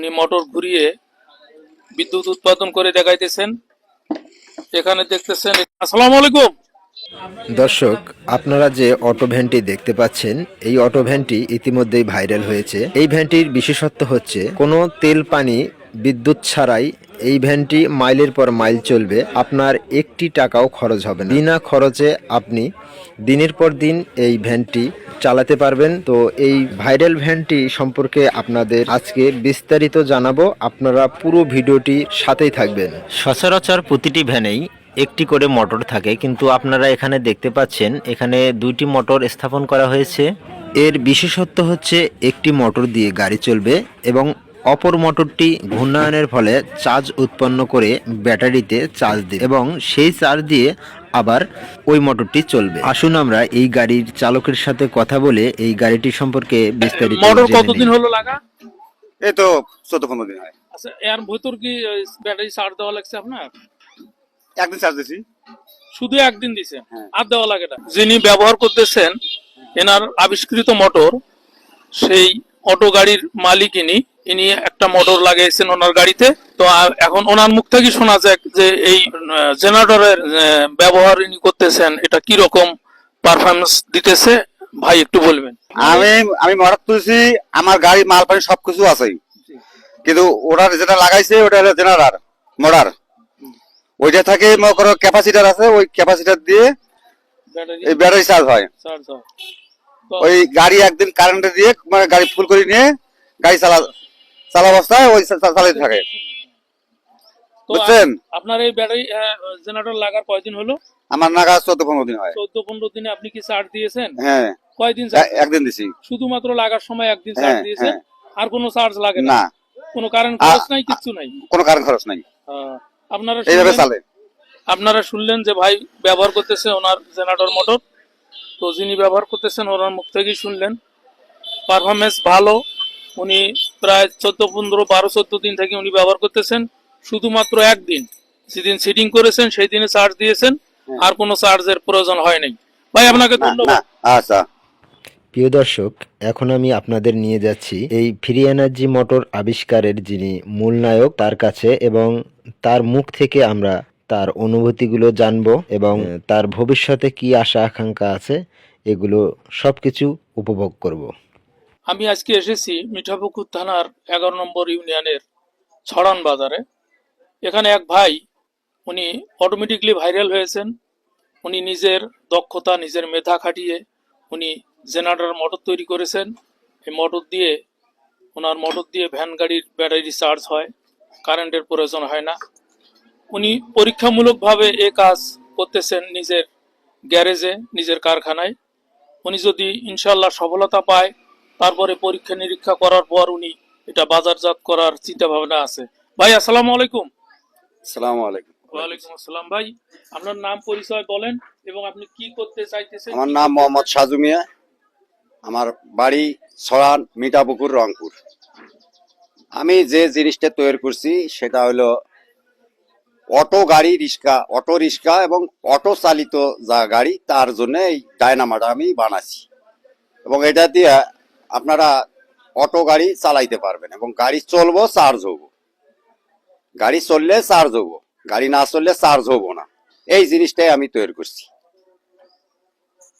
উনি মোটর ঘুরিয়ে বিদ্যুৎ উৎপাদন করে দেখাইতেছেন। এখানে দেখতেছেন আসসালাম আলাইকুম। দর্শক, আপনারা যে অটো ভ্যানটি দেখতে পাচ্ছেন, এই অটো ভ্যানটি ইতিমধ্যেই ভাইরাল হয়েছে। এই ভ্যানটির বিশেষত্ব হচ্ছে, কোনো তেল পানি বিদ্যুৎ ছাড়াই এই ভ্যানটি মাইলের পর মাইল চলবে। আপনার একটি টাকাও খরচ হবে না। বিনা খরচে আপনি দিনের পর দিন এই ভ্যানটি চালাতে পারবেন। তো এই ভাইরাল ভ্যানটি সম্পর্কে আপনাদের আজকে বিস্তারিত জানাব। আপনারা পুরো ভিডিওটি সাথেই থাকবেন। সচরাচর প্রতিটি ভ্যানেই একটি করে মোটর থাকে, কিন্তু আপনারা এখানে দেখতে পাচ্ছেন, এখানে দুইটি মোটর স্থাপন করা হয়েছে। এর বিশেষত্ব হচ্ছে, একটি মোটর দিয়ে গাড়ি চলবে এবং অপর মোটরটি ঘূর্ণায়নের ফলে চার্জ উৎপন্ন করে ব্যাটারিতে চার্জ দেবে এবং সেই চার্জ দিয়ে আবার ওই মোটরটি চলবে। আসুন আমরা এই গাড়ির চালকের সাথে কথা বলে এই গাড়িটি সম্পর্কে বিস্তারিত মোটর কতদিন হলো লাগা? এই তো চোদ্দ পনেরো দিন হয়। আচ্ছা এর ভিতর কি ব্যাটারি চার্জ দেওয়া লাগছে আপনার? একদিন চার্জ দিছি। শুধু একদিন দিছে? হ্যাঁ। আর দেওয়া লাগে না? যিনি ব্যবহার করতেছেন এনার আবিষ্কৃত মোটর সেই অটো গাড়ির মালিক ইনি। ইনি একটা মোটর লাগিয়েছেন ওনার গাড়িতে। তো এখন ওনার মুখ থেকে শোনা যাক যে এই জেনারেটরের ব্যবহার ইনি করতেছেন এটা কি রকম পারফরমেন্স দিতেছে? ভাই একটু বলবেন। আমি আমি মরাত তুলছি আমার গাড়ি মাল পানি সবকিছু আছে কিন্তু ওরা যেটা লাগাইছে ওটা হলো জেনারেটর মোটর। ওইটা থাকে মনে করো ক্যাপাসিটার আছে ওই ক্যাপাসিটার দিয়ে ব্যাটারি চার্জ হয়। চার্জ হয়। ওই গাড়ি একদিন কারেন্টে দিয়ে মানে গাড়ি ফুল করে নিয়ে গাড়ি চালা চালা অবস্থায় ওই চালাতে থাকে। বুঝছেন? আপনার এই ব্যাটারি জেনারেটর লাগার কয়দিন হলো? আমার নাগা চোদ্দ পনেরো দিন হয়। চোদ্দ পনেরো দিনে আপনি কি চার্জ দিয়েছেন? হ্যাঁ। কয়দিন একদিন দিছি। শুধুমাত্র লাগার সময় একদিন চার্জ হ্যাঁ, দিয়েছেন? হ্যাঁ। আর কোনো চার্জ লাগে না? কোনো কারেন্ট খরচ নাই কিচ্ছু নাই? কোনো কারেন্ট খরচ নাই। আপনারা এইভাবে চালে। আপনারা শুনলেন যে ভাই ব্যবহার করতেছে ওনার জেনারেটর মোটর তো যিনি ব্যবহার করতেছেন ওনার মুখ থেকেই শুনলেন। পারফরমেন্স ভালো। উনি প্রায় চোদ্দ পনেরো বারো চোদ্দ দিন থেকে উনি ব্যবহার করতেছেন। শুধুমাত্র একদিন। যেদিন সিটিং করেছেন সেই দিনে চার্জ দিয়েছেন আর কোনো চার্জের প্রয়োজন হয় নাই। ভাই আপনাকে ধন্যবাদ। আচ্ছা। প্রিয় দর্শক এখন আমি আপনাদের নিয়ে যাচ্ছি এই ফ্রি এনার্জি মোটর আবিষ্কারের যিনি মূল নায়ক তার কাছে এবং তার মুখ থেকে আমরা তার অনুভূতিগুলো জানব এবং তার ভবিষ্যতে কি আশা আকাঙ্ক্ষা আছে, এগুলো সবকিছু উপভোগ করব। আমি আজকে এসেছি মিঠাপুকুর থানার এগারো নম্বর ইউনিয়নের ছড়ান বাজারে। এখানে এক ভাই, উনি অটোমেটিকলি ভাইরাল হয়েছেন। উনি নিজের দক্ষতা, নিজের মেধা খাটিয়ে উনি জেনারেটর মোটর তৈরি করেছেন। এই মোটর দিয়ে, ওনার মোটর দিয়ে ভ্যান গাড়ির ব্যাটারি চার্জ হয়, কারেন্টের প্রয়োজন হয় না। উনি পরীক্ষামূলকভাবে এ কাজ করতেছেন নিজের গ্যারেজে নিজের কারখানায়। উনি যদি ইনশাল্লাহ সফলতা পায় তারপরে পরীক্ষা নিরীক্ষা করার পর উনি এটা বাজারজাত করার চিন্তা ভাবনা আছে। ভাই আসসালামু আলাইকুম। সালামু আলাইকুম। ওয়ালাইকুম আসসালাম। ভাই আপনার নাম পরিচয় বলেন এবং আপনি কি করতে চাইতেছেন? আমার নাম মোহাম্মদ সাজু মিয়া। আমার বাড়ি সরান মিঠাপুকুর রংপুর। আমি যে জিনিসটা তৈরি করছি সেটা হলো অটো গাড়ি রিক্সা, অটো রিক্সা এবং অটো চালিত যা গাড়ি, তার জন্য এই ডায়নামাটা আমি বানাচ্ছি। এবং এটা দিয়ে আপনারা অটো গাড়ি চালাইতে পারবেন এবং গাড়ি চলবো, চার্জ হব। গাড়ি চললে চার্জ হব, গাড়ি না চললে চার্জ হব না। এই জিনিসটাই আমি তৈরি করছি।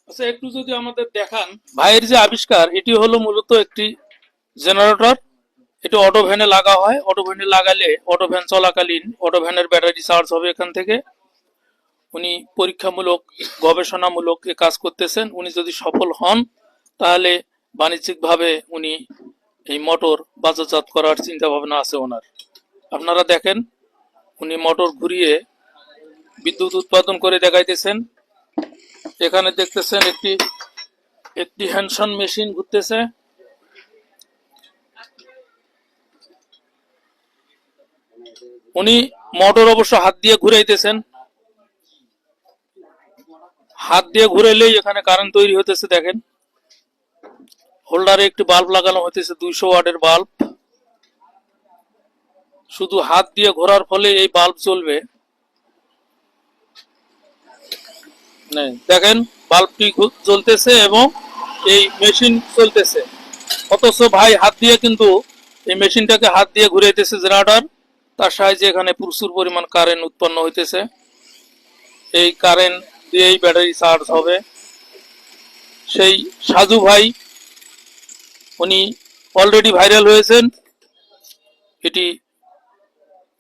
আচ্ছা একটু যদি আমাদের দেখান। ভাইয়ের যে আবিষ্কার, এটি হলো মূলত একটি জেনারেটর। এটা অটো ভ্যানে লাগা হয়। অটো ভ্যানে লাগালে অটো ভ্যান চলাকালীন অটো ভ্যানের ব্যাটারি চার্জ হবে এখান থেকে। উনি পরীক্ষামূলক, গবেষণামূলক এ কাজ করতেছেন। উনি যদি সফল হন, তাহলে বাণিজ্যিকভাবে উনি এই মোটর বাজারজাত করার চিন্তা ভাবনা আছে ওনার। আপনারা দেখেন, উনি মোটর ঘুরিয়ে বিদ্যুৎ উৎপাদন করে দেখাইতেছেন। এখানে দেখতেছেন একটি একটি হ্যান্ডসন মেশিন ঘুরতেছে। উনি মোটর অবশ্য হাত দিয়ে ঘুরাইতেছেন। হাত দিয়ে ঘুরাইলেই এখানে কারেন্ট তৈরি হতেছে দেখেন। হোল্ডারে একটি বাল্ব লাগানো হতেছে দুইশো ওয়াটের বাল্ব শুধু হাত দিয়ে ঘোরার ফলে এই বাল্ব চলবে। দেখেন বাল্বটি জ্বলতেছে এবং এই মেশিন চলতেছে। অথচ ভাই হাত দিয়ে কিন্তু এই মেশিনটাকে হাত দিয়ে ঘুরাইতেছে জেনারেটর তার সাহায্যে এখানে প্রচুর পরিমাণ কারেন্ট উৎপন্ন হইতেছে। এই কারেন্ট দিয়েই ব্যাটারি চার্জ হবে। সেই সাজু ভাই, উনি অলরেডি ভাইরাল হয়েছেন। এটি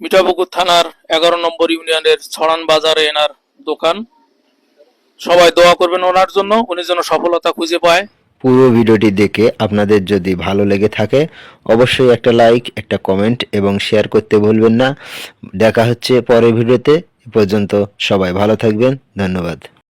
মিঠাপুকুর থানার এগারো নম্বর ইউনিয়নের ছড়ান বাজারে এনার দোকান। সবাই দোয়া করবেন ওনার জন্য, উনি যেন সফলতা খুঁজে পায়। পুরো ভিডিওটি দেখে আপনাদের যদি ভালো লেগে থাকে, অবশ্যই একটা লাইক, একটা কমেন্ট এবং শেয়ার করতে ভুলবেন না। দেখা হচ্ছে পরের ভিডিওতে। এ পর্যন্ত সবাই ভালো থাকবেন। ধন্যবাদ।